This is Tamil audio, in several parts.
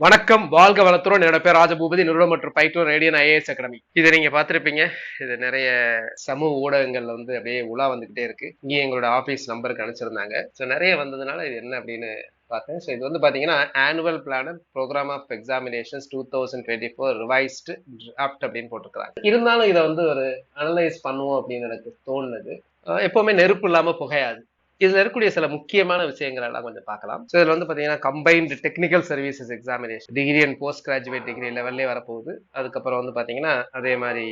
வணக்கம் வாழ்க வளத்துறோம் என்னோட பேர் ராஜபூபதி நிறுவனம் மற்றும் பயிற்றுவர் ரேடியன் ஐஏஎஸ் அகாடமி. இதை நீங்க பாத்திருப்பீங்க இது நிறைய சமூக ஊடகங்கள்ல வந்து அப்படியே உலா வந்துகிட்டே இருக்கு. இங்கே எங்களோட ஆபீஸ் நம்பருக்கு அனுப்பிச்சிருந்தாங்க. ஸோ நிறைய வந்ததுனால இது என்ன அப்படின்னு பார்த்தேன். ஸோ இது வந்து பார்த்தீங்கன்னா annual planner programme of examinations two thousand twenty four revised draft அப்படின்னு போட்டிருக்கிறாங்க. இருந்தாலும் இதை வந்து ஒரு அனலைஸ் பண்ணுவோம் அப்படின்னு எனக்கு தோணுது. அஹ் எப்பவுமே நெருப்பு இல்லாமல் புகையாது. இதுல இருக்கக்கூடிய சில முக்கியமான விஷயங்கள் எல்லாம் கொஞ்சம் பார்க்கலாம். ஸோ இதுல வந்து பாத்தீங்கன்னா combined technical services examination degree and post graduate degree லெவல்லே வரப்போகுது. அதுக்கப்புறம் வந்து பாத்தீங்கன்னா அதே மாதிரி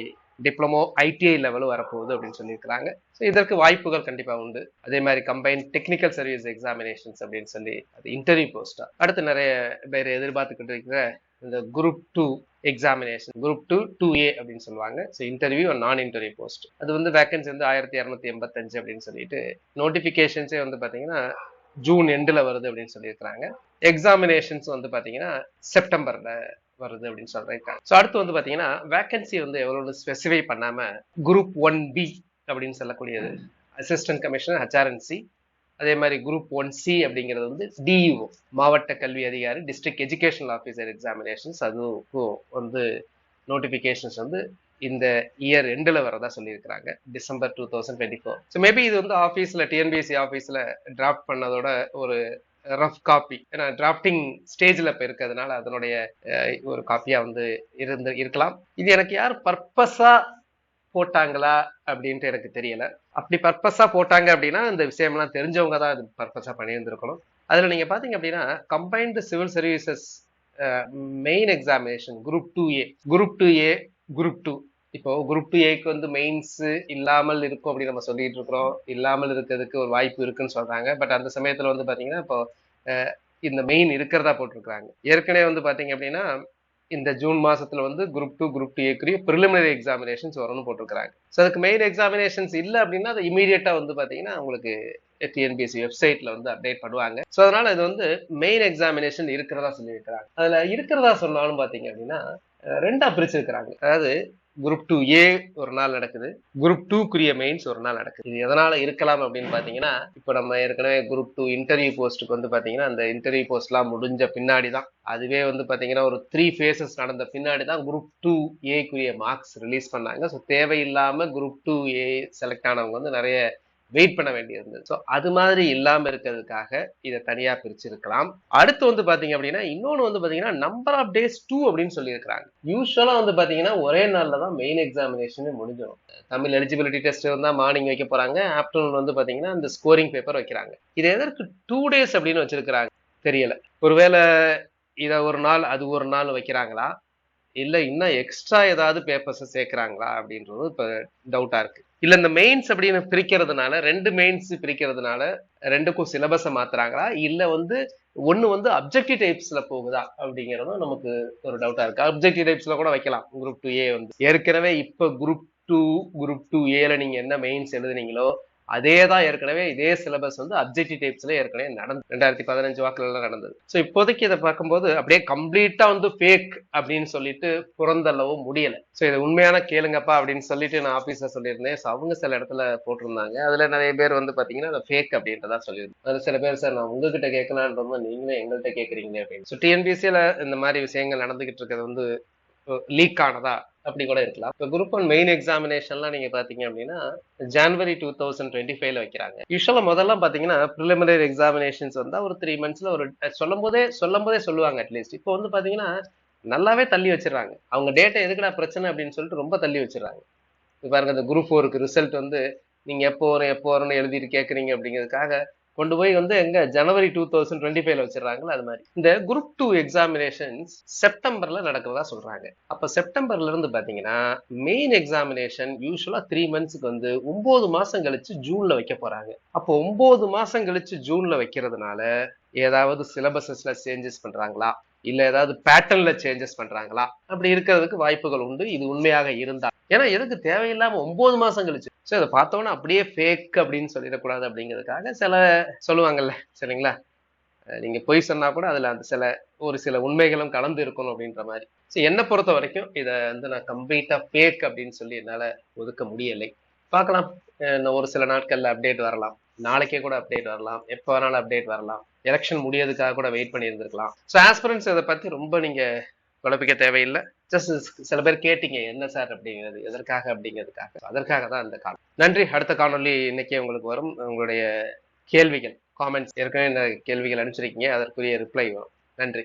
டிப்ளமோ ஐடிஐ லெவலும் வரப்போகுது அப்படின்னு சொல்லியிருக்கிறாங்க. ஸோ இதற்கு வாய்ப்புகள் கண்டிப்பாக உண்டு. அதே மாதிரி கம்பைன் டெக்னிக்கல் சர்வீஸ் எக்ஸாமினேஷன்ஸ் அப்படின்னு சொல்லி அது இன்டர்வியூ போஸ்டா அடுத்து நிறைய பேர் எதிர்பார்த்துக்கிட்டு இருக்கிற இந்த group two examination group two two A அப்படின்னு சொல்லுவாங்க. ஸோ இன்டர்வியூ நான் இன்டர்வியூ போஸ்ட் அது வந்து வேகன்சி வந்து ஆயிரத்தி இரநூத்தி எண்பத்தஞ்சு அப்படின்னு சொல்லிட்டு நோட்டிஃபிகேஷன்ஸே வந்து பார்த்தீங்கன்னா ஜூன் எண்டில் வருது அப்படின்னு சொல்லியிருக்கிறாங்க. எக்ஸாமினேஷன்ஸ் வந்து பார்த்தீங்கன்னா செப்டம்பரில் வருது அப்படின்னு சொல்றாங்க ஸோ அடுத்து வந்து பார்த்தீங்கன்னா வேகன்சி வந்து எவ்வளோ ஸ்பெசிஃபை பண்ணாமல் குரூப் ஒன் பி அப்படின்னு சொல்லக்கூடியது. அசிஸ்டன்ட் கமிஷனர் ஹச்ஆர்என்சி அதே மாதிரி குரூப் ஒன் சி அப்படிங்கிறது வந்து டிஇஓ மாவட்ட கல்வி அதிகாரி டிஸ்ட்ரிக்ட் எஜுகேஷனல் ஆஃபீஸர் எக்ஸாமினேஷன்ஸ் அதுக்கும் வந்து நோட்டிஃபிகேஷன்ஸ் வந்து இந்த இயர் எண்டில் வரதா சொல்லியிருக்கிறாங்க. December two thousand twenty four so maybe இது வந்து ஆஃபீஸில் டிஎன்பிஎஸ்சி ஆஃபீஸில் டிராஃப்ட் பண்ணதோட ஒரு ரஃப் காப்பி ஏன்னா டிராஃப்டிங் ஸ்டேஜில் இப்போ இருக்கிறதுனால அதனுடைய ஒரு காப்பியாக வந்து இருந்து இருக்கலாம். இது எனக்கு யார் பர்பஸாக போட்டாங்களா அப்படின்ட்டு எனக்கு தெரியல. அப்படி பர்பஸா போட்டாங்க அப்படின்னா இந்த விஷயம்லாம் தெரிஞ்சவங்க தான் இது பர்பஸா பண்ணியிருந்திருக்கணும். அதில் நீங்கள் பார்த்தீங்க அப்படின்னா combined civil services main examination group two A group two A group two இப்போ குரூப் டூ ஏக்கு வந்து மெயின்ஸ் இல்லாமல் இருக்கும் அப்படின்னு நம்ம சொல்லிட்டு இருக்கிறோம். இல்லாமல் இருக்கிறதுக்கு ஒரு வாய்ப்பு இருக்குன்னு சொல்றாங்க. பட் அந்த சமயத்துல வந்து பாத்தீங்கன்னா இப்போ இந்த மெயின் இருக்கிறதா போட்டிருக்கிறாங்க. ஏற்கனவே வந்து பாத்தீங்க அப்படின்னா இந்த ஜூன் மாசத்துல வந்து குரூப் டூ குரூப் டூ ஏக்குரிய ப்ரிலிமினரி எக்ஸாமினேஷன்ஸ் வரும்னு போட்டிருக்காங்க ஸோ அதுக்கு மெயின் எக்ஸாமினேஷன்ஸ் இல்லை அப்படின்னா அது இமீடியட்டா வந்து பாத்தீங்கன்னா உங்களுக்கு டிஎன்பிஎஸ்சி வெப்சைட்ல வந்து அப்டேட் பண்ணுவாங்க. ஸோ அதனால இது வந்து மெயின் எக்ஸாமினேஷன் இருக்கிறதா சொல்லியிருக்கிறாங்க. அதுல இருக்கிறதா சொன்னாலும் பாத்தீங்க அப்படின்னா ரெண்டா பிரிச்சிருக்கிறாங்க அதாவது குரூப் டூ ஏ ஒரு நாள் நடக்குது. குரூப் டூக்குரிய மெயின்ஸ் ஒரு நாள் நடக்குது. இது எதனால இருக்கலாம் அப்படின்னு பாத்தீங்கன்னா இப்போ நம்ம ஏற்கனவே குரூப் டூ இன்டர்வியூ போஸ்ட்டுக்கு வந்து பாத்தீங்கன்னா அந்த இன்டர்வியூ போஸ்ட்லாம் முடிஞ்ச பின்னாடி தான். அதுவே வந்து பாத்தீங்கன்னா ஒரு த்ரீ ஃபேஸஸ் நடந்த பின்னாடி தான் குரூப் டூ ஏக்குரிய மார்க்ஸ் ரிலீஸ் பண்ணாங்க. ஸோ தேவையில்லாம குரூப் டூ ஏ செலக்ட் ஆனவங்க வந்து நிறைய வெயிட் பண்ண வேண்டியிருந்தது. ஸோ அது மாதிரி இல்லாமல் இருக்கிறதுக்காக இதை தனியாக பிரிச்சிருக்கலாம். அடுத்து வந்து பார்த்தீங்க அப்படின்னா இன்னொன்று வந்து பார்த்தீங்கன்னா நம்பர் ஆஃப் டேஸ் டூ அப்படின்னு சொல்லியிருக்கிறாங்க. யூஸ்வலாக வந்து பார்த்தீங்கன்னா ஒரே நாளில் தான் மெயின் எக்ஸாமினேஷன் முடிஞ்சிடும். தமிழ் எலிஜிபிலிட்டி டெஸ்ட் இருந்தால் மார்னிங் வைக்க போகிறாங்க ஆஃப்டர்நூன் வந்து பார்த்தீங்கன்னா அந்த ஸ்கோரிங் பேப்பர் வைக்கிறாங்க. இது எதற்கு டூ டேஸ் அப்படின்னு வச்சிருக்கிறாங்க? தெரியல. ஒருவேளை இதை ஒரு நாள் அது ஒரு நாள் வைக்கிறாங்களா? இல்லை இன்னும் எக்ஸ்ட்ரா ஏதாவது பேப்பர்ஸை சேர்க்குறாங்களா அப்படின்றது இப்போ டவுட்டாக இருக்கு. இல்லை இந்த மெயின்ஸ் அப்படின்னு பிரிக்கிறதுனால ரெண்டு மெயின்ஸ் பிரிக்கிறதுனால ரெண்டுக்கும் சிலபஸை மாத்துறாங்களா? இல்லை வந்து ஒன்று வந்து அப்ஜெக்டிவ் டைப்ஸில் போகுதா அப்படிங்கிறதும் நமக்கு ஒரு டவுட்டாக இருக்கு. அப்ஜெக்டிவ் டைப்ஸில் கூட வைக்கலாம். குரூப் டூ ஏ வந்து. ஏற்கனவே இப்போ குரூப் டூ குரூப் டூ ஏல நீங்கள் என்ன மெயின்ஸ் எழுதுனீங்களோ அதே தான் ஏற்கனவே இதே சிலபஸ் வந்து அப்ஜெக்டிவ் டைப்ஸ்ல ஏற்கனவே நடந்து ரெண்டாயிரத்தி பதினஞ்சு வாக்குல எல்லாம் நடந்தது. ஸோ இப்போதைக்கு இதை பார்க்கும்போது அப்படியே கம்ப்ளீட்டா வந்து ஃபேக் அப்படின்னு சொல்லிட்டு புறந்தள்ளவும் முடியல. ஸோ இதை உண்மையான கேளுங்கப்பா அப்படின்னு சொல்லிட்டு நான் ஆபீஸ்ல சொல்லியிருந்தேன். ஸோ அவங்க சில இடத்துல போட்டிருந்தாங்க. அதுல நிறைய பேர் வந்து பாத்தீங்கன்னா அதை ஃபேக் அப்படின்றதா சொல்லியிருந்தேன் அது சில பேர் சார் நான் உங்ககிட்ட கேட்கலான்றதும் நீங்களும் எங்கள்கிட்ட கேட்குறீங்க அப்படின்னு. ஸோ டிஎன்பிசியில இந்த மாதிரி விஷயங்கள் நடந்துகிட்டு இருக்கிறது வந்து லீக் ஆனதா அப்படி கூட இருக்கலாம். இப்போ குரூப் ஒன் மெயின் எக்ஸாமினேஷன்லாம் நீங்க பாத்தீங்க அப்படின்னா ஜான்வரி டூ தௌசண்ட் டுவெண்ட்டி ஃபைவ்ல வைக்கிறாங்க. யூஸ்வலா முதல்ல பாத்தீங்கன்னா ப்ரிலிமினரி எக்ஸாமினேஷன்ஸ் வந்தா ஒரு த்ரீ மந்த்ஸ்ல ஒரு சொல்லும் போதே சொல்லும் போதே சொல்லுவாங்க அட்லீஸ்ட் இப்போ வந்து பாத்தீங்கன்னா நல்லாவே தள்ளி வச்சிடறாங்க. அவங்க டேட்டா எதுக்குடா பிரச்சனை அப்படின்னு சொல்லிட்டு ரொம்ப தள்ளி வச்சிடறாங்க. இப்போ பாருங்க இந்த குரூப் ஃபோருக்கு ரிசல்ட் வந்து நீங்க எப்போ வரும் எப்போ வரும்னு எழுதிட்டு கேட்குறீங்க அப்படிங்கிறதுக்காக கொண்டு போய் வந்து எங்க ஜனவரி டூ தௌசண்ட் டுவெண்ட்டி ஃபைவ்ல வச்சிடறாங்களா அது மாதிரி. இந்த குரூப் டூ எக்ஸாமினேஷன்ஸ் செப்டம்பர்ல நடக்கிறதா சொல்றாங்க. அப்ப செப்டம்பர்ல இருந்து பாத்தீங்கன்னா மெயின் எக்ஸாமினேஷன் யூஸ்வலா த்ரீ மந்த்ஸ்க்கு வந்து ஒன்பது மாசம் கழிச்சு ஜூன்ல வைக்க போறாங்க. அப்போ ஒன்பது மாசம் கழிச்சு ஜூன்ல வைக்கிறதுனால ஏதாவது சிலபஸஸ்ல சேஞ்சஸ் பண்றாங்களா? இல்ல ஏதாவது பேட்டர்ன்ல சேஞ்சஸ் பண்றாங்களா? அப்படி இருக்கிறதுக்கு வாய்ப்புகள் உண்டு. இது உண்மையாக இருந்தா ஏன்னா எதுக்கு தேவையில்லாம ஒன்பது மாசம் கழிச்சு. ஸோ அதை பார்த்தோன்னா அப்படியே ஃபேக் அப்படின்னு சொல்லிடக்கூடாது அப்படிங்கிறதுக்காக சில சொல்லுவாங்கல்ல சரிங்களா? நீங்க பொய் சொன்னா கூட அதுல அந்த சில ஒரு சில உண்மைகளும் கலந்து இருக்கணும் அப்படின்ற மாதிரி. ஸோ என்னை பொறுத்த வரைக்கும் இதை வந்து நான் கம்ப்ளீட்டா ஃபேக் அப்படின்னு சொல்லி என்னால ஒதுக்க முடியலை. பார்க்கலாம். அஹ் இன்னும் ஒரு சில நாட்கள்ல அப்டேட் வரலாம். நாளைக்கே கூட அப்டேட் வரலாம். எப்போ வேணாலும் அப்டேட் வரலாம். எலெக்ஷன் முடியறதுக்காக கூட வெயிட் பண்ணி இருந்திருக்கலாம் ஸோ ஆஸ்பிரன்ஸ் இதை பத்தி ரொம்ப நீங்க குழப்பிக்க தேவையில்லை. ஜஸ்ட் சில பேர் கேட்டீங்க என்ன சார் அப்படிங்கிறது? எதற்காக அப்படிங்கிறதுக்காக? அதற்காக தான் இந்த காலம் நன்றி. அடுத்த காணொளி இன்னைக்கே உங்களுக்கு வரும். உங்களுடைய கேள்விகள் காமெண்ட்ஸ் ஏற்கனவே இந்த கேள்விகள் அனுப்பிச்சிருக்கீங்க. அதற்குரிய ரிப்ளை வரும். நன்றி.